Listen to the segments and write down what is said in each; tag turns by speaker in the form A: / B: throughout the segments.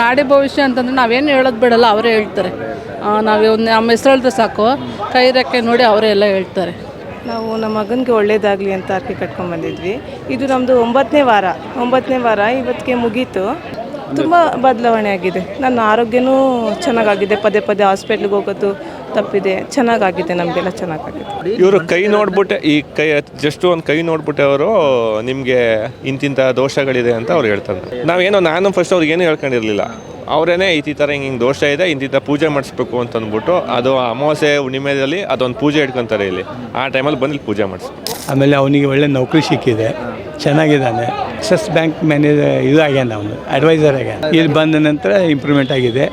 A: ನಾಡಿ ಭವಿಷ್ಯ ಅಂತಂದರೆ ನಾವೇನು ಹೇಳೋದು ಬಿಡಲ್ಲ, ಅವರೇ ಹೇಳ್ತಾರೆ. ನಾವು ನಮ್ಮ ಹೆಸರು ಸಾಕು. ಕೈ ರೆಕ್ಕೆ ನೋಡಿ ಅವರೇ ಎಲ್ಲ ಹೇಳ್ತಾರೆ.
B: ನಾವು ನಮ್ಮ ಮಗನಿಗೆ ಒಳ್ಳೇದಾಗಲಿ ಅಂತ ಅರ್ಕೆ ಕಟ್ಕೊಂಡ್ಬಂದಿದ್ವಿ ಇದು ನಮ್ಮದು ಒಂಬತ್ತನೇ ವಾರ ಒಂಬತ್ತನೇ ವಾರ ಇವತ್ತಿಗೆ ಮುಗೀತು. ತುಂಬ ಬದಲಾವಣೆ ಆಗಿದೆ. ನನ್ನ ಆರೋಗ್ಯನೂ ಚೆನ್ನಾಗಾಗಿದೆ. ಪದೇ ಪದೇ ಹಾಸ್ಪಿಟ್ಲಿಗೆ ಹೋಗೋದು ತಪ್ಪಿದೆ. ಚೆನ್ನಾಗಾಗಿದೆ ನಮಗೆಲ್ಲ ಚೆನ್ನಾಗಾಗಿದೆ.
C: ಇವರು ಕೈ ನೋಡ್ಬಿಟ್ಟೆ, ಈ ಕೈ ಜಸ್ಟ್ ಒಂದು ಕೈ ನೋಡ್ಬಿಟ್ಟೆ ಅವರು, ನಿಮಗೆ ಇಂತಿಂಥ ದೋಷಗಳಿದೆ ಅಂತ ಅವ್ರು ಹೇಳ್ತಾರೆ. ನಾವೇನೋ, ನಾನು ಫಸ್ಟ್ ಅವ್ರಿಗೆ ಏನು ಹೇಳ್ಕೊಂಡಿರಲಿಲ್ಲ. ಅವರೇನೆ ಈ ಥರ ಹಿಂಗೆ ಹಿಂಗೆ ದೋಷ ಇದೆ ಇಂತಿಂಥ ಪೂಜೆ ಮಾಡಿಸ್ಬೇಕು ಅಂತ ಅಂದ್ಬಿಟ್ಟು ಅದು ಅಮಾವಾಸ್ಯೆ ಹುಣ್ಣಿಮೆಯಲ್ಲಿ ಅದೊಂದು ಪೂಜೆ ಇಟ್ಕೊತಾರೆ ಇಲ್ಲಿ. ಆ ಟೈಮಲ್ಲಿ ಬಂದು ಪೂಜೆ ಮಾಡಿಸಿ
D: ಆಮೇಲೆ ಅವನಿಗೆ ಒಳ್ಳೆ ನೌಕರಿ ಸಿಕ್ಕಿದೆ. ಚೆನ್ನಾಗಿದ್ದಾನೆ. ಎಕ್ಸಸ್ ಬ್ಯಾಂಕ್ ಮ್ಯಾನೇಜರ್ ಇದು ಆಗ್ಯಾನ ಅವನು. ಅಡ್ವೈಸರ್ ಆಗ್ಯಾನ. ಇಲ್ಲಿ ಬಂದ ನಂತರ ಇಂಪ್ರೂವ್ಮೆಂಟ್ ಆಗಿದೆ.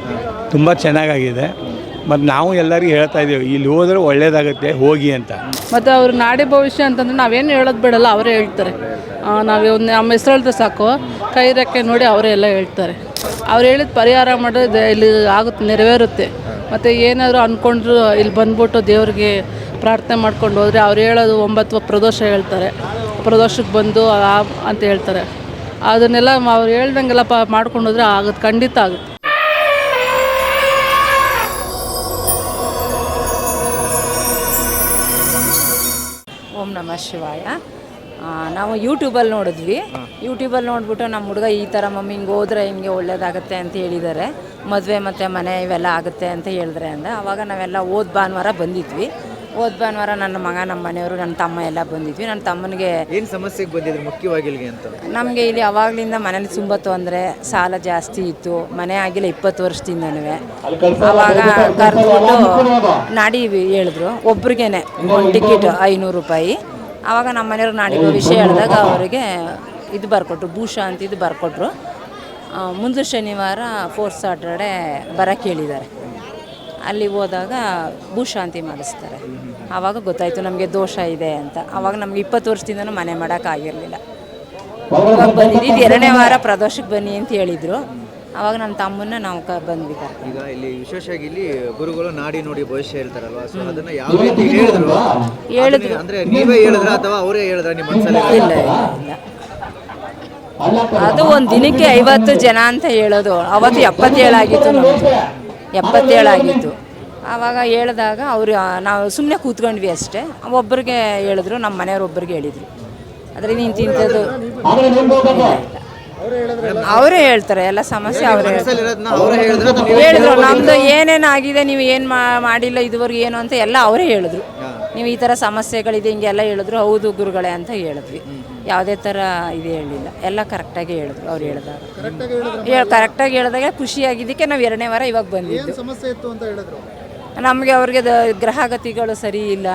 D: ತುಂಬ ಚೆನ್ನಾಗಾಗಿದೆ. ಮತ್ತು ನಾವು ಎಲ್ಲರಿಗೂ ಹೇಳ್ತಾ ಇದ್ದೀವಿ, ಇಲ್ಲಿ ಹೋದ್ರೆ ಒಳ್ಳೇದಾಗುತ್ತೆ, ಹೋಗಿ ಅಂತ.
A: ಮತ್ತು ಅವ್ರ ನಾಡಿ ಭವಿಷ್ಯ ಅಂತಂದ್ರೆ ನಾವೇನು ಹೇಳೋದು ಬಿಡಲ್ಲ, ಅವರೇ ಹೇಳ್ತಾರೆ. ನಾವು ನಮ್ಮ ಹೆಸರು ಹೇಳಿದ್ರೆ ಸಾಕು. ಕೈ ರೆಕ್ಕೆ ನೋಡಿ ಅವರೇ ಎಲ್ಲ ಹೇಳ್ತಾರೆ. ಅವ್ರು ಹೇಳಿದ ಪರಿಹಾರ ಮಾಡೋದು ಇಲ್ಲಿ ಆಗುತ್ತೆ, ನೆರವೇರುತ್ತೆ. ಮತ್ತು ಏನಾದರೂ ಅಂದ್ಕೊಂಡ್ರು ಇಲ್ಲಿ ಬಂದ್ಬಿಟ್ಟು ದೇವ್ರಿಗೆ ಪ್ರಾರ್ಥನೆ ಮಾಡ್ಕೊಂಡು ಹೋದರೆ ಅವ್ರು ಹೇಳೋದು ಒಂಬತ್ತು ಪ್ರದೋಷ ಹೇಳ್ತಾರೆ. ಪ್ರದೋಷಕ್ಕೆ ಬಂದು ಆ ಅಂತ ಹೇಳ್ತಾರೆ. ಅದನ್ನೆಲ್ಲ ಅವ್ರು ಹೇಳ್ದಂಗೆಲ್ಲ ಪ ಮಾಡ್ಕೊಂಡು ಹೋದರೆ ಆಗುತ್ತೆ ಖಂಡಿತ ಆಗುತ್ತೆ.
E: ಓಂ ನಮಃ ಶಿವಾಯ. ನಾವು ಯೂಟ್ಯೂಬಲ್ಲಿ ನೋಡಿದ್ವಿ. ಯೂಟ್ಯೂಬಲ್ಲಿ ನೋಡಿಬಿಟ್ಟು ನಮ್ಮ ಹುಡುಗ ಈ ಥರ ಮಮ್ಮಿ ಹಿಂಗೆ ಹೋದ್ರೆ ಹಿಂಗೆ ಒಳ್ಳೇದಾಗುತ್ತೆ ಅಂತ ಹೇಳಿದ್ದಾರೆ ಮದುವೆ ಮತ್ತು ಮನೆ ಇವೆಲ್ಲ ಆಗುತ್ತೆ ಅಂತ ಹೇಳಿದ್ರೆ ಅಂದರೆ ಆವಾಗ ನಾವೆಲ್ಲ ಓದ್ ಭಾನುವಾರ ಬಂದಿದ್ವಿ. ಓದ್ ಭಾನುವಾರ ನನ್ನ ಮಗ ನಮ್ಮ ಮನೆಯವರು ನನ್ನ ತಮ್ಮ ಎಲ್ಲ ಬಂದಿದ್ವಿ. ನನ್ನ ತಮ್ಮನಿಗೆ
F: ಏನು ಸಮಸ್ಯೆಗೆ ಬಂದಿದ್ರು ಮುಖ್ಯವಾಗಿ ಇಲ್ಲಿಗೆ ಅಂತ?
E: ನಮಗೆ ಇಲ್ಲಿ ಅವಾಗಲಿಂದ ಮನೇಲಿ ತುಂಬ ತೊಂದರೆ ಸಾಲ ಜಾಸ್ತಿ ಇತ್ತು. ಮನೆ ಆಗಿಲ್ಲ ಇಪ್ಪತ್ತು ವರ್ಷದಿಂದನೂ ಅವಾಗ ಕರೆದುಕೊಂಡು ನಾಡಿ ಹೇಳಿದ್ರು. ಒಬ್ರಿಗೇನೆ ಒಂದು ಟಿಕೆಟ್ ಐನೂರು ರೂಪಾಯಿ. ಆವಾಗ ನಮ್ಮ ಮನೆಯವ್ರು ನಾಡಿ ವಿಷಯ ಹೇಳಿದಾಗ ಅವರಿಗೆ ಇದು ಬರ್ಕೊಟ್ರು ಭೂಷ ಅಂತ ಇದು ಬರ್ಕೊಟ್ರು. ಮುಂದೆ ಶನಿವಾರ ಫೋರ್ತ್ ಸಾಟರ್ಡೆ ಬರಕ್ಕೆ ಹೇಳಿದ್ದಾರೆ. ಅಲ್ಲಿ ಹೋದಾಗ ಭೂಶಾಂತಿ ಮಾಡಿಸ್ತಾರೆ. ಆವಾಗ ಗೊತ್ತಾಯಿತು ನಮಗೆ ದೋಷ ಇದೆ ಅಂತ. ಆವಾಗ ನಮ್ಗೆ ಇಪ್ಪತ್ತು ವರ್ಷದಿಂದನೂ ಮನೆ ಮಾಡೋಕ್ಕಾಗಿರಲಿಲ್ಲ ಇವಾಗ ಬಂದಿದ್ದು ಇದು ಎರಡನೇ ವಾರ ಪ್ರದೋಷಕ್ಕೆ ಬನ್ನಿ ಅಂತ ಹೇಳಿದರು. ಆವಾಗ ನನ್ನ ತಮ್ಮನ್ನ ನಾವು ಕ ಬಂದ್ವಿ.
F: ಈಗ ಇಲ್ಲಿ ವಿಶೇಷವಾಗಿ ಇಲ್ಲಿ ಗುರುಗಳು ನಾಡಿ ನೋಡಿ ಭವಿಷ್ಯ ಹೇಳ್ತಾರಲ್ವಾ? ಸೊ ಅದನ್ನ ಯಾವ ರೀತಿ ಹೇಳಿದ್ರು?
E: ಹೇಳಿದ್ರು.
F: ಅಂದ್ರೆ ನೀವೇ ಹೇಳಿದ್ರ ಅಥವಾ ಅವರೇ ಹೇಳಿದ್ರ ನಿಮ್ಮ ಮನಸ್ಸಲ್ಲಿ
E: ಇಲ್ಲ ಇಲ್ಲ. ಅದು ಒಂದು ದಿನಕ್ಕೆ ಐವತ್ತು ಜನ ಅಂತ ಹೇಳೋದು. ಅವತ್ತು ಎಪ್ಪತ್ತೇಳಾಗಿತ್ತು ನಮ್ಮದು ಎಪ್ಪತ್ತೇಳಾಗಿತ್ತು ಆವಾಗ ಹೇಳಿದಾಗ ಅವರು ನಾವು ಸುಮ್ಮನೆ ಕೂತ್ಕೊಂಡ್ವಿ ಅಷ್ಟೇ. ಒಬ್ಬರಿಗೆ ಹೇಳಿದ್ರು, ನಮ್ಮ ಮನೆಯವ್ರು ಒಬ್ಬರಿಗೆ ಹೇಳಿದರು. ಅದರಿಂದ ಇಂತಿಂಥದ್ದು ಅವರೇ ಹೇಳ್ತಾರೆ, ಎಲ್ಲ ಸಮಸ್ಯೆ ಅವರೇ
F: ಹೇಳಿದ್ರು,
E: ನಮ್ದು ಏನೇನು ಆಗಿದೆ ನೀವು ಏನು ಮಾಡಿಲ್ಲ, ಇದುವರೆಗೆ ಏನು ಅಂತ ಎಲ್ಲ ಅವರೇ ಹೇಳಿದ್ರು. ನೀವು ಈ ಥರ ಸಮಸ್ಯೆಗಳಿದೆ ಹಿಂಗೆಲ್ಲ ಹೇಳಿದ್ರು ಹೌದು ಗುರುಗಳೇ ಅಂತ ಹೇಳಿದ್ವಿ. ಯಾವುದೇ ಥರ ಇದು ಹೇಳಿಲ್ಲ. ಎಲ್ಲ ಕರೆಕ್ಟಾಗಿ ಹೇಳಿದ್ರು ಅವ್ರು ಹೇಳಿದಾಗ ಹೇಳಿ ಕರೆಕ್ಟಾಗಿ ಹೇಳಿದಾಗ ಖುಷಿಯಾಗಿದ್ದಕ್ಕೆ ನಾವು ಎರಡನೇ ವಾರ ಇವಾಗ ಬಂದಿದ್ದು.
G: ಸಮಸ್ಯೆ ಇತ್ತು ಅಂತ ಹೇಳಿದ್ರು?
E: ನಮಗೆ ಅವ್ರಿಗೆ ದ- ಗ್ರಹಗತಿಗಳು ಸರಿ ಇಲ್ಲ.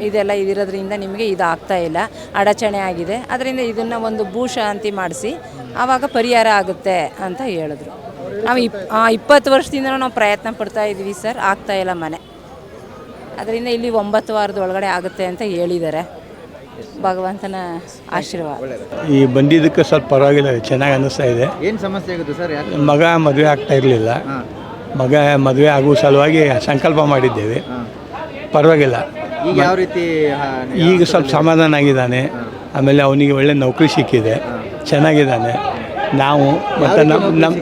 E: ಇದೆಲ್ಲ ಇದಿರೋದ್ರಿಂದ ನಿಮಗೆ ಇದು ಆಗ್ತಾ ಇಲ್ಲ. ಅಡಚಣೆ ಆಗಿದೆ. ಅದರಿಂದ ಇದನ್ನು ಒಂದು ಭೂಶಾಂತಿ ಮಾಡಿಸಿ ಆವಾಗ ಪರಿಹಾರ ಆಗುತ್ತೆ ಅಂತ ಹೇಳಿದ್ರು. ನಾವು ಇಪ್ ಆ, ಇಪ್ಪತ್ತು ವರ್ಷದಿಂದ ನಾವು ಪ್ರಯತ್ನ ಪಡ್ತಾ ಇದ್ವಿ ಸರ್. ಆಗ್ತಾ ಇಲ್ಲ ಮನೆ. ಅದರಿಂದ ಇಲ್ಲಿ ಒಂಬತ್ತು ವಾರದ ಒಳಗಡೆ ಆಗುತ್ತೆ ಅಂತ ಹೇಳಿದ್ದಾರೆ. ಭಗವಂತನ ಆಶೀರ್ವಾದ.
D: ಈ ಬಂದಿದ್ದಕ್ಕೆ ಸ್ವಲ್ಪ ಪರವಾಗಿಲ್ಲ ಚೆನ್ನಾಗಿ ಅನ್ನಿಸ್ತಾ ಇದೆ.
F: ಏನು ಸಮಸ್ಯೆ ಆಗುತ್ತೆ ಸರ್?
D: ಮಗ ಮದುವೆ ಆಗ್ತಾ ಇರಲಿಲ್ಲ. ಮಗ ಮದುವೆ ಆಗುವ ಸಲುವಾಗಿ ಸಂಕಲ್ಪ ಮಾಡಿದ್ದೇವೆ. ಪರವಾಗಿಲ್ಲ.
F: ಈಗ ಯಾವ ರೀತಿ
D: ಈಗ ಸ್ವಲ್ಪ ಸಮಾಧಾನ ಆಗಿದ್ದಾನೆ. ಆಮೇಲೆ ಅವನಿಗೆ ಒಳ್ಳೆ ನೌಕರಿ ಸಿಕ್ಕಿದೆ. ಚೆನ್ನಾಗಿದ್ದಾನೆ. ನಾವು ಮತ್ತು ನಮ್ಮ ನಮ್ಮ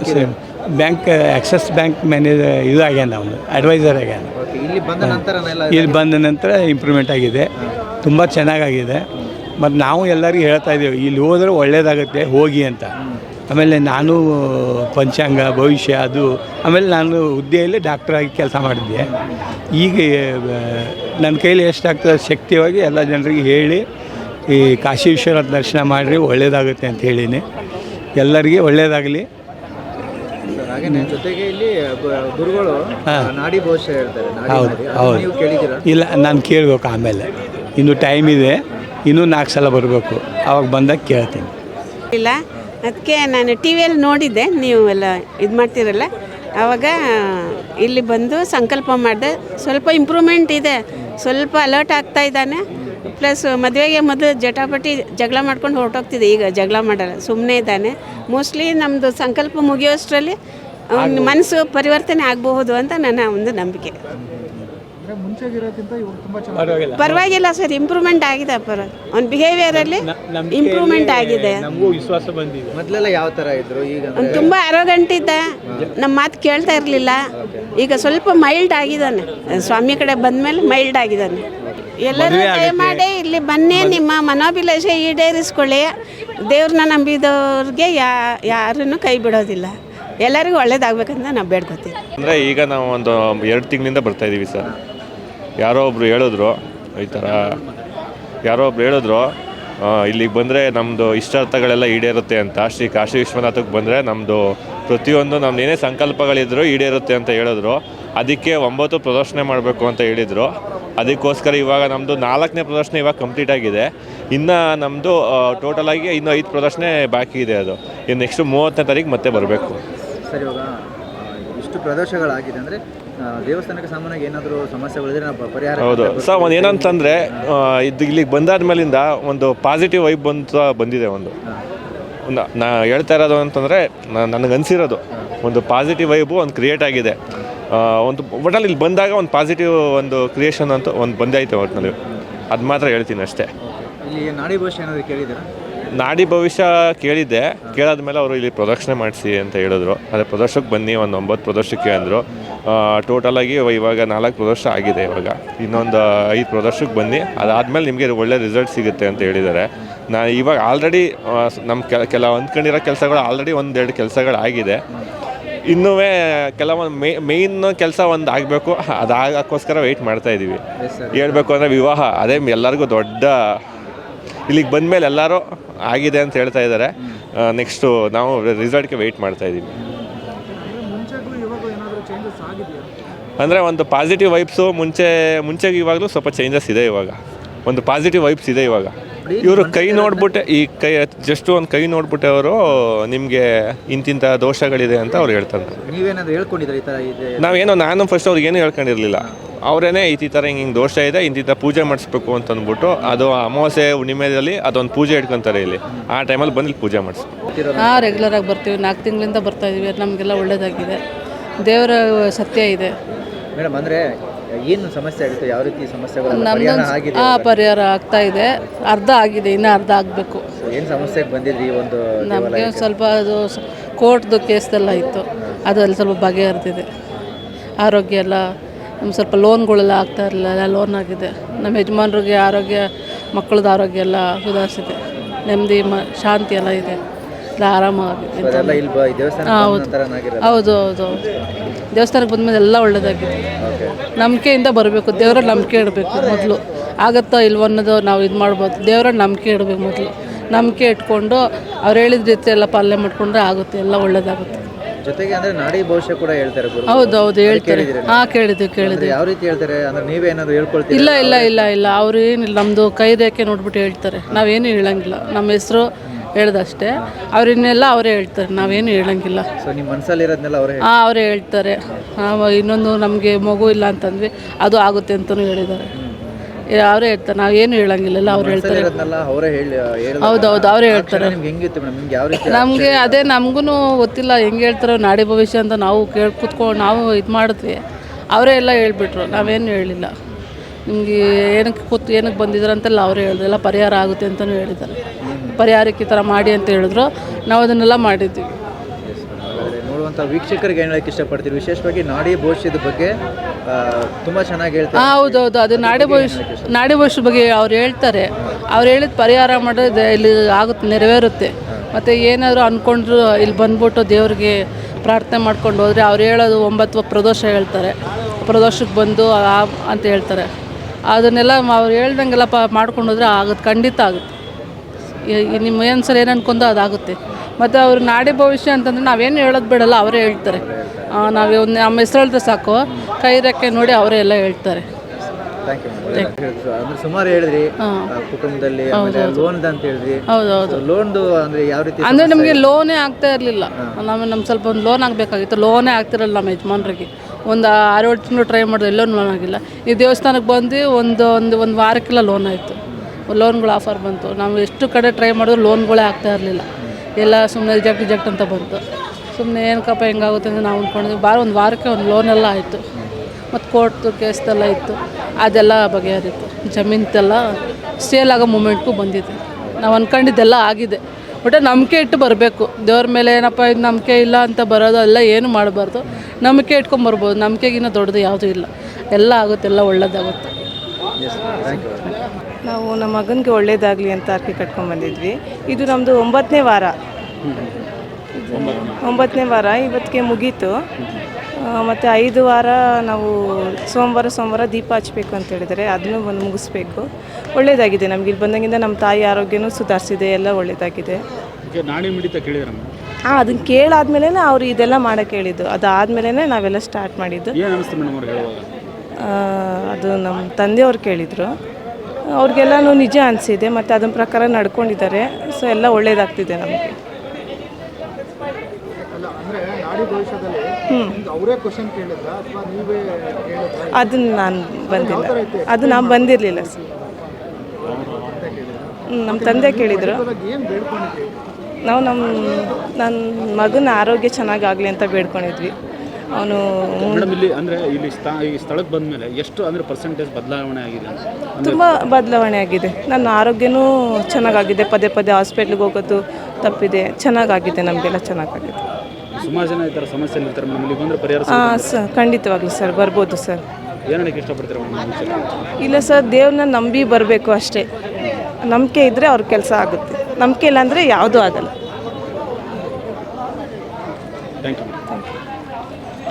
D: ಬ್ಯಾಂಕ್ ಆಕ್ಸಿಸ್ ಬ್ಯಾಂಕ್ ಮ್ಯಾನೇಜರ್ ಇದು ಆಗ್ಯಾನ ಅವನು ಅಡ್ವೈಸರ್ ಆಗ್ಯಾನ.
F: ಇಲ್ಲಿ ಬಂದ ನಂತರ ಎಲ್ಲ
D: ಇಲ್ಲಿ ಬಂದ ನಂತರ ಇಂಪ್ರೂವ್ಮೆಂಟ್ ಆಗಿದೆ. ತುಂಬ ಚೆನ್ನಾಗಾಗಿದೆ. ಮತ್ತು ನಾವು ಎಲ್ಲರಿಗೂ ಹೇಳ್ತಾ ಇದ್ದೇವೆ ಇಲ್ಲಿ ಹೋದ್ರೆ ಒಳ್ಳೇದಾಗುತ್ತೆ ಹೋಗಿ ಅಂತ. ಆಮೇಲೆ ನಾನು ಪಂಚಾಂಗ ಭವಿಷ್ಯ ಅದು. ಆಮೇಲೆ ನಾನು ಹುದ್ದೆಯಲ್ಲಿ ಡಾಕ್ಟ್ರಾಗಿ ಕೆಲಸ ಮಾಡಿದ್ದೆ. ಈಗ ನನ್ನ ಕೈಲಿ ಎಷ್ಟಾಗ್ತದೆ ಶಕ್ತಿಯಾಗಿ ಎಲ್ಲ ಜನರಿಗೆ ಹೇಳಿ ಈ ಕಾಶಿ ವಿಶ್ವನಾಥ ದರ್ಶನ ಮಾಡಿರಿ ಒಳ್ಳೇದಾಗುತ್ತೆ ಅಂತ ಹೇಳೀನಿ. ಎಲ್ಲರಿಗೆ ಒಳ್ಳೇದಾಗಲಿ.
F: ಸರ್ ಹಾಗೇನೆ ಜೊತೆಗೆ ಇಲ್ಲಿ ಗುರುಗಳು. ನಾಡಿ ಹೇಳ್ತಾರೆ
D: ಹೌದು ಹೌದು.
F: ನೀವು ಕೇಳಿದ್ದೀರಾ?
D: ಇಲ್ಲ ನಾನು ಕೇಳಬೇಕು ಆಮೇಲೆ. ಇನ್ನು ಟೈಮ್ ಇದೆ ಇನ್ನೂ ನಾಲ್ಕು ಸಲ ಬರಬೇಕು. ಅವಾಗ ಬಂದಾಗ ಕೇಳ್ತೀನಿ.
H: ಇಲ್ಲ ಅದಕ್ಕೆ ನಾನು ಟಿ ವಿಯಲ್ಲಿ ನೋಡಿದ್ದೆ ನೀವು ಎಲ್ಲ ಇದು ಮಾಡ್ತೀರಲ್ಲ. ಆವಾಗ ಇಲ್ಲಿ ಬಂದು ಸಂಕಲ್ಪ ಮಾಡಿದೆ. ಸ್ವಲ್ಪ ಇಂಪ್ರೂವ್ಮೆಂಟ್ ಇದೆ. ಸ್ವಲ್ಪ ಅಲರ್ಟ್ ಆಗ್ತಾ ಇದ್ದಾನೆ. ಪ್ಲಸ್ ಮದುವೆಗೆ ಮೊದಲು ಜಟಾಪಟಿ ಜಗಳ ಮಾಡ್ಕೊಂಡು ಹೊರಟೋಗ್ತಿದೆ. ಈಗ ಜಗಳ ಮಾಡಲ್ಲ ಸುಮ್ಮನೆ ಇದ್ದಾನೆ. ಮೋಸ್ಟ್ಲಿ ನಮ್ಮದು ಸಂಕಲ್ಪ ಮುಗಿಯೋಷ್ಟರಲ್ಲಿ ಅವ್ನ ಮನಸ್ಸು ಪರಿವರ್ತನೆ ಆಗಬಹುದು ಅಂತ ನನ್ನ ಒಂದು ನಂಬಿಕೆ.
D: ಪರವಾಗಿಲ್ಲ.
H: ಪರವಾಗಿಲ್ಲ ಸರ್ ಇಂಪ್ರೂವ್ಮೆಂಟ್ ಆಗಿದೆ ಪರ ಅವ್ನ ಬಿಹೇವಿಯರಲ್ಲಿ ಇಂಪ್ರೂವ್ಮೆಂಟ್ ಆಗಿದೆ.
D: ನಮಗೂ ವಿಶ್ವಾಸ ಬಂದಿದೆ.
F: ಮೊದಲೆಲ್ಲ ಯಾವ ಥರ ಇದ್ರು? ಈಗ
H: ಅವ್ನು ತುಂಬ ಅರೋಗಂಟ್ ಇದ್ದ ನಮ್ಮ ಮಾತು ಕೇಳ್ತಾ ಇರಲಿಲ್ಲ. ಈಗ ಸ್ವಲ್ಪ ಮೈಲ್ಡ್ ಆಗಿದ್ದಾನೆ. ಸ್ವಾಮಿ ಕಡೆ ಬಂದ್ಮೇಲೆ ಮೈಲ್ಡ್ ಆಗಿದ್ದಾನೆ. ಎಲ್ಲರೂ ದಯಮಾಡಿ ಇಲ್ಲಿ ಬನ್ನಿ ನಿಮ್ಮ ಮನೋಭಿಲಾಷೆ ಈಡೇರಿಸ್ಕೊಳ್ಳಿ. ದೇವ್ರನ್ನ ನಂಬಿದವ್ರಿಗೆ ಯಾ ಯಾರನ್ನು ಕೈ ಬಿಡೋದಿಲ್ಲ. ಎಲ್ಲರಿಗೂ ಒಳ್ಳೇದಾಗಬೇಕಂತ ನಾವು ಬೇಡ್ಕೊತೀವಿ.
C: ಅಂದರೆ ಈಗ ನಾವು ಒಂದು ಎರಡು ತಿಂಗಳಿಂದ ಬರ್ತಾ ಇದ್ದೀವಿ ಸರ್. ಯಾರೋ ಒಬ್ರು ಹೇಳಿದ್ರು ಈ ಥರ ಯಾರೋ ಒಬ್ರು ಹೇಳಿದ್ರು ಇಲ್ಲಿಗೆ ಬಂದರೆ ನಮ್ಮದು ಇಷ್ಟಾರ್ಥಗಳೆಲ್ಲ ಈಡೇರುತ್ತೆ ಅಂತ. ಶ್ರೀ ಕಾಶಿ ವಿಶ್ವನಾಥಕ್ಕೆ ಬಂದರೆ ನಮ್ಮದು ಪ್ರತಿಯೊಂದು ನಮ್ದು ಏನೇ ಸಂಕಲ್ಪಗಳಿದ್ರು ಈಡೇರುತ್ತೆ ಅಂತ ಹೇಳಿದ್ರು. ಅದಕ್ಕೆ ಒಂಬತ್ತು ಪ್ರದರ್ಶನ ಮಾಡಬೇಕು ಅಂತ ಹೇಳಿದರು. ಅದಕ್ಕೋಸ್ಕರ ಇವಾಗ ನಮ್ಮದು ನಾಲ್ಕನೇ ಪ್ರದರ್ಶನ ಇವಾಗ ಕಂಪ್ಲೀಟ್ ಆಗಿದೆ. ಇನ್ನು ನಮ್ಮದು ಟೋಟಲಾಗಿ ಇನ್ನೂ ಐದು ಪ್ರದರ್ಶನ ಬಾಕಿ ಇದೆ ಅದು. ಇನ್ನು ನೆಕ್ಸ್ಟ್ ಮೂವತ್ತನೇ ತಾರೀಕು ಮತ್ತೆ ಬರಬೇಕು.
F: ಸರ್ ಇವಾಗ ಇಷ್ಟು ಪ್ರದೇಶಗಳಾಗಿದೆ ಅಂದರೆ ದೇವಸ್ಥಾನಕ್ಕೆ ಸಾಮಾನ್ಯವಾಗಿ ಏನಾದರೂ ಸಮಸ್ಯೆಗಳಿದ್ರೆ ನಾವು ಪರಿಹಾರ
C: ಹೌದು. ಸರ್ ಒಂದು ಏನಂತಂದರೆ ಇದು ಇಲ್ಲಿಗೆ ಬಂದಾದ್ಮೇಲಿಂದ ಒಂದು ಪಾಸಿಟಿವ್ ವೈಬ್ ಬಂತ ಬಂದಿದೆ ಒಂದು. ಒಂದು ನಾ ಹೇಳ್ತಾ ಇರೋದು ಅಂತಂದರೆ ನನಗೆ ಅನಿಸಿರೋದು. ಒಂದು ಪಾಸಿಟಿವ್ ವೈಬು ಒಂದು ಕ್ರಿಯೇಟ್ ಆಗಿದೆ. ಒಂದು ಒಟ್ಟಲ್ಲಿ ಇಲ್ಲಿ ಬಂದಾಗ ಒಂದು ಪಾಸಿಟಿವ್ ಒಂದು ಕ್ರಿಯೇಷನ್ ಅಂತ ಒಂದು ಬಂದೈತೆ ಒಟ್ಟಿನಲ್ಲಿ ಅದು ಮಾತ್ರ ಹೇಳ್ತೀನಿ ಅಷ್ಟೇ.
F: ಇಲ್ಲಿ ನಾಡಿ ಭಾಷೆ ಏನಾದರೂ ಕೇಳಿದ್ದೀರಾ?
C: ನಾಡಿ ಭವಿಷ್ಯ ಕೇಳಿದ್ದೆ. ಕೇಳಾದ್ಮೇಲೆ ಅವರು ಇಲ್ಲಿ ಪ್ರದರ್ಶನ ಮಾಡಿಸಿ ಅಂತ ಹೇಳಿದ್ರು. ಅದೇ ಪ್ರದರ್ಶನಕ್ಕೆ ಬನ್ನಿ ಒಂದು ಒಂಬತ್ತು ಪ್ರದರ್ಶಕ್ಕೆ ಅಂದರು. ಆಗಿ ಇವಾಗ ನಾಲ್ಕು ಪ್ರದರ್ಶನ ಆಗಿದೆ ಇವಾಗ. ಇನ್ನೊಂದು ಐದು ಪ್ರದರ್ಶಕ್ಕೆ ಬನ್ನಿ. ಅದಾದಮೇಲೆ ನಿಮಗೆ ಒಳ್ಳೆ ರಿಸಲ್ಟ್ ಸಿಗುತ್ತೆ ಅಂತ ಹೇಳಿದ್ದಾರೆ. ನಾ ಇವಾಗ ಆಲ್ರೆಡಿ ನಮ್ಮ ಕೆಲ ಕೆಲ ಅಂದ್ಕೊಂಡಿರೋ ಕೆಲಸಗಳು ಆಲ್ರೆಡಿ ಒಂದೆರಡು ಕೆಲಸಗಳಾಗಿದೆ. ಇನ್ನೂ ಕೆಲವೊಂದು ಮೇ ಮೇಯ್ನ್ ಕೆಲಸ ಒಂದು ಆಗಬೇಕು. ಅದಾಗಕ್ಕೋಸ್ಕರ ವೆಯ್ಟ್ ಮಾಡ್ತಾ ಇದ್ದೀವಿ ಹೇಳಬೇಕು ಅಂದರೆ ವಿವಾಹ. ಅದೇ ಎಲ್ಲರಿಗೂ ದೊಡ್ಡ ಇಲ್ಲಿಗೆ ಬಂದಮೇಲೆ ಎಲ್ಲರೂ ಆಗಿದೆ ಅಂತ ಹೇಳ್ತಾ ಇದ್ದಾರೆ. ನೆಕ್ಸ್ಟು ನಾವು ರಿಸಲ್ಟ್ಗೆ ವೆಯ್ಟ್ ಮಾಡ್ತಾ ಇದ್ದೀವಿ. ಅಂದರೆ ಒಂದು ಪಾಸಿಟಿವ್ ವೈಬ್ಸು ಮುಂಚೆ, ಮುಂಚೆಗೆ ಇವಾಗಲೂ ಸ್ವಲ್ಪ ಚೇಂಜಸ್ ಇದೆ ಇವಾಗ. ಒಂದು ಪಾಸಿಟಿವ್ ವೈಬ್ಸ್ ಇದೆ ಇವಾಗ. ಇವರು ಕೈ ನೋಡ್ಬಿಟ್ಟೆ ಈ ಕೈ ಜಸ್ಟ್ ಒಂದು ಕೈ ನೋಡ್ಬಿಟ್ಟೆ ಅವರು ನಿಮಗೆ ಇಂತಿಂಥ ದೋಷಗಳಿದೆ ಅಂತ ಅವ್ರು ಹೇಳ್ತಾರೆ.
F: ನೀವೇನಾದ್ರು ಹೇಳ್ಕೊಂಡಿದ್ರೆ ಈ ಥರ ಇದೆ
C: ನಾವೇನೋ ನಾನು ಫಸ್ಟ್ ಅವ್ರಿಗೇನು ಹೇಳ್ಕೊಂಡಿರಲಿಲ್ಲ. ಅವರೇನೆ ಈ ಥರ ಹಿಂಗೆ ಹಿಂಗೆ ದೋಷ ಇದೆ ಇಂತಿಂಥ ಪೂಜೆ ಮಾಡಿಸ್ಬೇಕು ಅಂತ ಅಂದ್ಬಿಟ್ಟು ಅದು ಅಮಾವಾಸ್ಯೆ ಹುಣ್ಣಿಮೆಯಲ್ಲಿ ಅದೊಂದು ಪೂಜೆ ಇಟ್ಕೊಂತಾರೆ ಇಲ್ಲಿ. ಆ ಟೈಮಲ್ಲಿ ಬಂದು ಇಲ್ಲಿ ಪೂಜೆ ಮಾಡಿಸ್ಬೇಕು
A: ಹಾಂ ರೆಗ್ಯುಲರಾಗಿ ಬರ್ತೀವಿ. ನಾಲ್ಕು ತಿಂಗಳಿಂದ ಬರ್ತಾ ಇದೀವಿ. ನಮಗೆಲ್ಲ ಒಳ್ಳೇದಾಗಿದೆ. ದೇವರ ಸತ್ಯ ಇದೆ.
F: ಮೇಡಮ್ ಅಂದರೆ ಏನು ಸಮಸ್ಯೆ ಆಗುತ್ತೆ? ಯಾವ ರೀತಿ ಸಮಸ್ಯೆಗಳು
A: ಹಾಂ ಪರಿಹಾರ ಆಗ್ತಾ ಇದೆ. ಅರ್ಧ ಆಗಿದೆ ಇನ್ನೂ ಅರ್ಧ ಆಗಬೇಕು.
F: ಏನು ಸಮಸ್ಯೆ ಬಂದಿದ್ರಿ ಈ ಒಂದು
A: ನಮಗೆ ಸ್ವಲ್ಪ ಅದು ಕೋರ್ಟ್ದು ಕೇಸ್ದೆಲ್ಲ ಇತ್ತು. ಅದು ಅಲ್ಲಿ ಸ್ವಲ್ಪ ಬಗೆಹರಿದಿದೆ. ಆರೋಗ್ಯ ಎಲ್ಲ ನಮ್ಗೆ ಸ್ವಲ್ಪ ಲೋನ್ಗಳೆಲ್ಲ ಆಗ್ತಾ ಇರಲಿಲ್ಲ ಎಲ್ಲ ಲೋನ್ ಆಗಿದೆ. ನಮ್ಮ ಯಜಮಾನ್ರಿಗೆ ಆರೋಗ್ಯ ಮಕ್ಕಳದ ಆರೋಗ್ಯ ಎಲ್ಲ ಸುಧಾರಿಸಿದೆ. ನೆಮ್ಮದಿ ಮ ಶಾಂತಿ ಎಲ್ಲ ಇದೆ. ಎಲ್ಲ ಆರಾಮಾಗಿದೆ
F: ಅದೆಲ್ಲ ಇಲ್ಲಿ ಬ- ಈ ದೇವಸ್ಥಾನ ಬಂದ
A: ಹೌದು. ಹೌದು ಹೌದು ಹೌದು. ದೇವಸ್ಥಾನಕ್ಕೆ ಬಂದಮೇಲೆ ಎಲ್ಲ
F: ಒಳ್ಳೆಯದಾಗಿದೆ
A: ನಂಬಿಕೆಯಿಂದ ಬರಬೇಕು. ದೇವರ ನಂಬಿಕೆ ಇಡಬೇಕು ಮೊದಲು. ಆಗುತ್ತಾ ಇಲ್ವೋ ಅನ್ನೋದು ನಾವು ಇದು ಮಾಡ್ಬೋದು. ದೇವರ ನಂಬಿಕೆ ಇಡಬೇಕು ಮೊದಲು. ನಂಬಿಕೆ ಇಟ್ಕೊಂಡು ಅವ್ರು ಹೇಳಿದ ರೀತಿ ಎಲ್ಲ ಪಾಲನೆ ಮಾಡಿಕೊಂಡ್ರೆ ಆಗುತ್ತೆ. ಎಲ್ಲ ಒಳ್ಳೇದಾಗುತ್ತೆ.
F: ಜೊತೆಗೆ ಅಂದ್ರೆ ನಾಡಿ ಭವಿಷ್ಯ ಕೂಡ ಹೇಳ್ತಾರೆ ಗುರು
A: ಹೌದು ಹೌದು. ಹೇಳ್ತಾರೆ. ಹಾಂ ಕೇಳಿದ್ವಿ ಕೇಳಿದ್ವಿ.
F: ಯಾವ ರೀತಿ ಹೇಳ್ತಾರೆ? ಅಂದ್ರೆ ನೀವೇ ಏನಾದ್ರು ಹೇಳ್ಕೊಳ್ತೀರಾ?
A: ಇಲ್ಲ ಇಲ್ಲ ಇಲ್ಲ ಇಲ್ಲ. ಅವ್ರು ಏನಿಲ್ಲ. ನಮ್ಮದು ಕೈ ರೇಖೆ ನೋಡ್ಬಿಟ್ಟು ಹೇಳ್ತಾರೆ. ನಾವೇನು ಹೇಳಂಗಿಲ್ಲ. ನಮ್ಮ ಹೆಸರು ಹೇಳ್ದಷ್ಟೇ. ಅವ್ರನ್ನೆಲ್ಲ ಅವರೇ ಹೇಳ್ತಾರೆ ನಾವೇನು ಹೇಳಂಗಿಲ್ಲ.
F: ಸೊ ನಿಮ್ಮ ಮನಸ್ಸಲ್ಲಿರೋದನ್ನೆಲ್ಲ ಅವರೇ
A: ಹಾಂ ಅವರೇ ಹೇಳ್ತಾರೆ. ಇನ್ನೊಂದು ನಮಗೆ ಮಗು ಇಲ್ಲ ಅಂತಂದ್ವಿ ಅದು ಆಗುತ್ತೆ ಅಂತಲೂ ಹೇಳಿದ್ದಾರೆ. ಅವರೇ ಹೇಳ್ತಾರೆ ನಾವು ಏನು ಹೇಳಂಗಿಲ್ಲ ಎಲ್ಲ ಅವ್ರು ಹೇಳ್ತಾರೆ.
F: ಇರೋದನ್ನೆಲ್ಲ ಅವರೇ ಹೇಳಿ ಹೇಳಿದ
A: ಹೌದೌದು ಅವರೇ ಹೇಳ್ತಾರೆ.
F: ನಿಮ್ಗೆ ಹೆಂಗಿತ್ತು ಮೇಡಮ್? ನಿಮ್ಗೆ ಯಾವ ರೀತಿ
A: ನಮಗೆ ಅದೇ ನಮಗೂ ಗೊತ್ತಿಲ್ಲ ಹೆಂಗೆ ಹೇಳ್ತಾರೋ ನಾಡಿ ಭವಿಷ್ಯ ಅಂತ ನಾವು ಕೇಳಿ ಕೂತ್ಕೊಂಡು ನಾವು ಇದು ಮಾಡಿದ್ವಿ. ಅವರೇ ಎಲ್ಲ ಹೇಳ್ಬಿಟ್ರು ನಾವೇನು ಹೇಳಿಲ್ಲ. ನಿಮಗೆ ಏನಕ್ಕೆ ಕೂತು ಏನಕ್ಕೆ ಬಂದಿದ್ದಾರೆ ಅಂತೆಲ್ಲ ಅವರು ಹೇಳಿದ್ರು. ಎಲ್ಲ ಪರಿಹಾರ ಆಗುತ್ತೆ ಅಂತಲೂ ಹೇಳಿದ್ದಾರೆ. ಪರಿಹಾರಕ್ಕೆ ಈ ಥರ ಮಾಡಿ ಅಂತ ಹೇಳಿದ್ರು. ನಾವು ಅದನ್ನೆಲ್ಲ ಮಾಡಿದ್ವಿ.
F: ನೋಡುವಂಥ ವೀಕ್ಷಕರಿಗೆ ಏನು ಹೇಳಕ್ಕೆ ಇಷ್ಟಪಡ್ತೀರಿ ವಿಶೇಷವಾಗಿ ನಾಡಿ ಭವಿಷ್ಯದ ಬಗ್ಗೆ ತುಂಬ ಚೆನ್ನಾಗಿ ಹೇಳ್ತಾರೆ.
A: ಹಾಂ ಹೌದೌದು. ಅದು ನಾಡಿ ಭವಿಷ್ಯ ನಾಡಿ ಭವಿಷ್ಯ ಬಗ್ಗೆ ಅವ್ರು ಹೇಳ್ತಾರೆ. ಅವ್ರು ಹೇಳಿದ ಪರಿಹಾರ ಮಾಡೋದು ಇಲ್ಲಿ ಆಗುತ್ತೆ ನೆರವೇರುತ್ತೆ. ಮತ್ತು ಏನಾದರೂ ಅಂದ್ಕೊಂಡ್ರು ಇಲ್ಲಿ ಬಂದ್ಬಿಟ್ಟು ದೇವ್ರಿಗೆ ಪ್ರಾರ್ಥನೆ ಮಾಡ್ಕೊಂಡು ಹೋದರೆ ಅವ್ರು ಹೇಳೋದು ಒಂಬತ್ತು ಪ್ರದೋಷ ಹೇಳ್ತಾರೆ. ಪ್ರದೋಷಕ್ಕೆ ಬಂದು ಅಂತ ಹೇಳ್ತಾರೆ. ಅದನ್ನೆಲ್ಲ ಅವ್ರು ಹೇಳ್ದಂಗೆಲ್ಲ ಪ ಮಾಡ್ಕೊಂಡು ಹೋದ್ರೆ ಆಗುತ್ತೆ ಖಂಡಿತ ಆಗುತ್ತೆ. ನಿಮ್ಮ ಏನ್ಸಲ ಏನು ಅನ್ಕೊಂಡೋ ಅದಾಗುತ್ತೆ. ಮತ್ತು ಅವ್ರ ನಾಡಿ ಭವಿಷ್ಯ ಅಂತಂದರೆ ನಾವೇನು ಹೇಳೋದು ಬೇಡಲ್ಲ ಅವರೇ ಹೇಳ್ತಾರೆ. ನಾವು ನಮ್ಮ ಹೆಸರು ಹೇಳಿದ್ರೆ ಸಾಕು. ಕೈ ರೆಕ್ಕೆ ನೋಡಿ ಅವರೇ ಎಲ್ಲ ಹೇಳ್ತಾರೆ.
F: ಸುಮಾರು ಹೇಳಿದ್ರಿ ಕುಟುಂಬದಲ್ಲಿ
A: ಹೌದೌದು.
F: ಲೋನ್ದು ಅಂದ್ರೆ ಯಾವ ರೀತಿ
A: ಅಂದರೆ ನಮಗೆ ಲೋನೇ ಆಗ್ತಾ ಇರಲಿಲ್ಲ. ನಮ್ಮ ಸ್ವಲ್ಪ ಒಂದು ಲೋನ್ ಆಗಬೇಕಾಗಿತ್ತು. ಲೋನೇ ಆಗ್ತಿರಲ್ಲ ನಮ್ಮ ಯಜಮಾನ್ರಿಗೆ. ಒಂದು ಆರೇಳು ತಿಂಗಳು ಟ್ರೈ ಮಾಡಿದ್ರೆ, ಎಲ್ಲೋ ಲೋನ್ ಆಗಿಲ್ಲ. ಈ ದೇವಸ್ಥಾನಕ್ಕೆ ಬಂದು ಒಂದು ಒಂದು ಒಂದು ವಾರಕ್ಕೆಲ್ಲ ಲೋನ್ ಆಯಿತು. ಲೋನ್ಗಳು ಆಫರ್ ಬಂತು. ನಾವು ಎಷ್ಟು ಕಡೆ ಟ್ರೈ ಮಾಡಿದ್ರು ಲೋನ್ಗಳೇ ಆಗ್ತಾ ಇರಲಿಲ್ಲ. ಎಲ್ಲ ಸುಮ್ಮನೆ ರಿಜೆಕ್ಟ್ ರಿಜೆಕ್ಟ್ ಅಂತ ಬಂತು. ಸುಮ್ಮನೆ ಏನಕ್ಕಪ್ಪ ಹೆಂಗಾಗುತ್ತೆ ಅಂತ ನಾವು ಅಂದ್ಕೊಂಡಿದ್ವಿ ಬಾರ ಒಂದು ವಾರಕ್ಕೆ ಒಂದು ಲೋನೆಲ್ಲ ಆಯಿತು. ಮತ್ತು ಕೋರ್ಟ್ದು ಕೇಸ್ದೆಲ್ಲ ಇತ್ತು. ಅದೆಲ್ಲ ಬಗೆಹರಿತು. ಜಮೀನ್ದೆಲ್ಲ ಸೇಲ್ ಆಗೋ ಮೂಮೆಂಟ್ಗೂ ಬಂದಿದೆ. ನಾವು ಅಂದ್ಕೊಂಡಿದ್ದೆಲ್ಲ ಆಗಿದೆ. ಒಟ್ಟು ನಂಬಿಕೆ ಇಟ್ಟು ಬರಬೇಕು. ದೇವ್ರ ಮೇಲೆ ಏನಪ್ಪ ಇದು ನಂಬಿಕೆ ಇಲ್ಲ ಅಂತ ಬರೋದು ಎಲ್ಲ ಏನು ಮಾಡಬಾರ್ದು. ನಂಬಿಕೆ ಇಟ್ಕೊಂಬರ್ಬೋದು ನಂಬಿಕೆಗಿನ್ನ ದೊಡ್ಡದು ಯಾವುದೂ ಇಲ್ಲ. ಎಲ್ಲ ಆಗುತ್ತೆ ಎಲ್ಲ ಒಳ್ಳೇದಾಗುತ್ತೆ.
B: ನಾವು ನಮ್ಮ ಮಗನಿಗೆ ಒಳ್ಳೇದಾಗಲಿ ಅಂತ ಅರ್ಕೆ ಕಟ್ಕೊಂಡು ಬಂದಿದ್ವಿ. ಇದು ನಮ್ಮದು ಒಂಬತ್ತನೇ ವಾರ. ಒಂಬತ್ತನೇ ವಾರ ಇವತ್ತಿಗೆ ಮುಗೀತು. ಮತ್ತು ಐದು ವಾರ ನಾವು ಸೋಮವಾರ ಸೋಮವಾರ ದೀಪ ಹಚ್ಚಬೇಕು ಅಂತ ಹೇಳಿದರೆ ಅದನ್ನು ಒಂದು ಮುಗಿಸ್ಬೇಕು. ಒಳ್ಳೆಯದಾಗಿದೆ ನಮಗೆ. ಇಲ್ಲಿ ಬಂದಾಗಿಂದ ನಮ್ಮ ತಾಯಿ ಆರೋಗ್ಯನೂ ಸುಧಾರಿಸಿದೆ. ಎಲ್ಲ ಒಳ್ಳೆಯದಾಗಿದೆ
G: ನಾಳೆ ಮಿಡಿತ ಕೇಳಿದ್ರೆ
B: ಹಾಂ ಅದನ್ನು ಕೇಳಾದ್ಮೇಲೆ ಅವ್ರು ಇದೆಲ್ಲ ಮಾಡೋಕ್ಕೆ ಹೇಳಿದ್ದು. ಅದಾದಮೇಲೆ ನಾವೆಲ್ಲ ಸ್ಟಾರ್ಟ್ ಮಾಡಿದ್ದು. ಅದು ನಮ್ಮ ತಂದೆಯವ್ರು ಕೇಳಿದರು. ಅವ್ರಿಗೆಲ್ಲನೂ ನಿಜ ಅನಿಸಿದೆ. ಮತ್ತು ಅದನ್ನ ಪ್ರಕಾರ ನಡ್ಕೊಂಡಿದ್ದಾರೆ. ಸೊ ಎಲ್ಲ ಒಳ್ಳೆಯದಾಗ್ತಿದೆ ನಮಗೆ. ಹ್ಞೂ ಅದನ್ನ ನಾನು ಬಂದಿಲ್ಲ. ಅದು ನಾನು ಬಂದಿರಲಿಲ್ಲ ಸರ್. ಹ್ಞೂ ನಮ್ಮ ತಂದೆ ಕೇಳಿದರು. ನಾವು ನಮ್ಮ ನನ್ನ ಮಗನ ಆರೋಗ್ಯ ಚೆನ್ನಾಗಾಗಲಿ ಅಂತ ಬೇಡ್ಕೊಂಡಿದ್ವಿ. ಅವನು
G: ಮೇಡಮ್ ಇಲ್ಲಿ ಅಂದರೆ ಇಲ್ಲಿ ಸ್ಥಾ ಈ ಸ್ಥಳಕ್ಕೆ ಬಂದ ಮೇಲೆ ಎಷ್ಟು ಅಂದರೆ ಪರ್ಸೆಂಟೇಜ್ ಬದಲಾವಣೆ ಆಗಿದೆ
B: ತುಂಬ ಬದಲಾವಣೆ ಆಗಿದೆ. ನನ್ನ ಆರೋಗ್ಯನೂ ಚೆನ್ನಾಗಾಗಿದೆ. ಪದೇ ಪದೇ ಹಾಸ್ಪಿಟ್ಲಿಗೆ ಹೋಗೋದು ತಪ್ಪಿದೆ. ಚೆನ್ನಾಗಾಗಿದೆ ನಮಗೆಲ್ಲ ಚೆನ್ನಾಗಾಗಿದೆ.
G: ಸುಮಾರು ಜನ ಈ ಥರ ಸಮಸ್ಯೆ ಇರ್ತಾರೆ ಮೇಡಮ್ ಇಲ್ಲಿ ಬಂದರೆ ಪರಿಹಾರ
B: ಹಾಂ ಸರ್ ಖಂಡಿತವಾಗ್ಲಿ ಸರ್ ಬರ್ಬೋದು ಸರ್.
G: ಏನು ಹೇಳಕ್ಕೆ ಇಷ್ಟಪಡ್ತೀರಾ ಮೇಡಮ್
B: ಇಲ್ಲ ಸರ್ ದೇವ್ರನ್ನ ನಂಬಿ ಬರಬೇಕು ಅಷ್ಟೇ. ನಂಬಿಕೆ ಇದ್ದರೆ ಅವ್ರ ಕೆಲಸ ಆಗುತ್ತೆ. ನಂಬಿಕೆ ಇಲ್ಲ ಅಂದರೆ ಯಾವುದೂ ಆಗಲ್ಲ.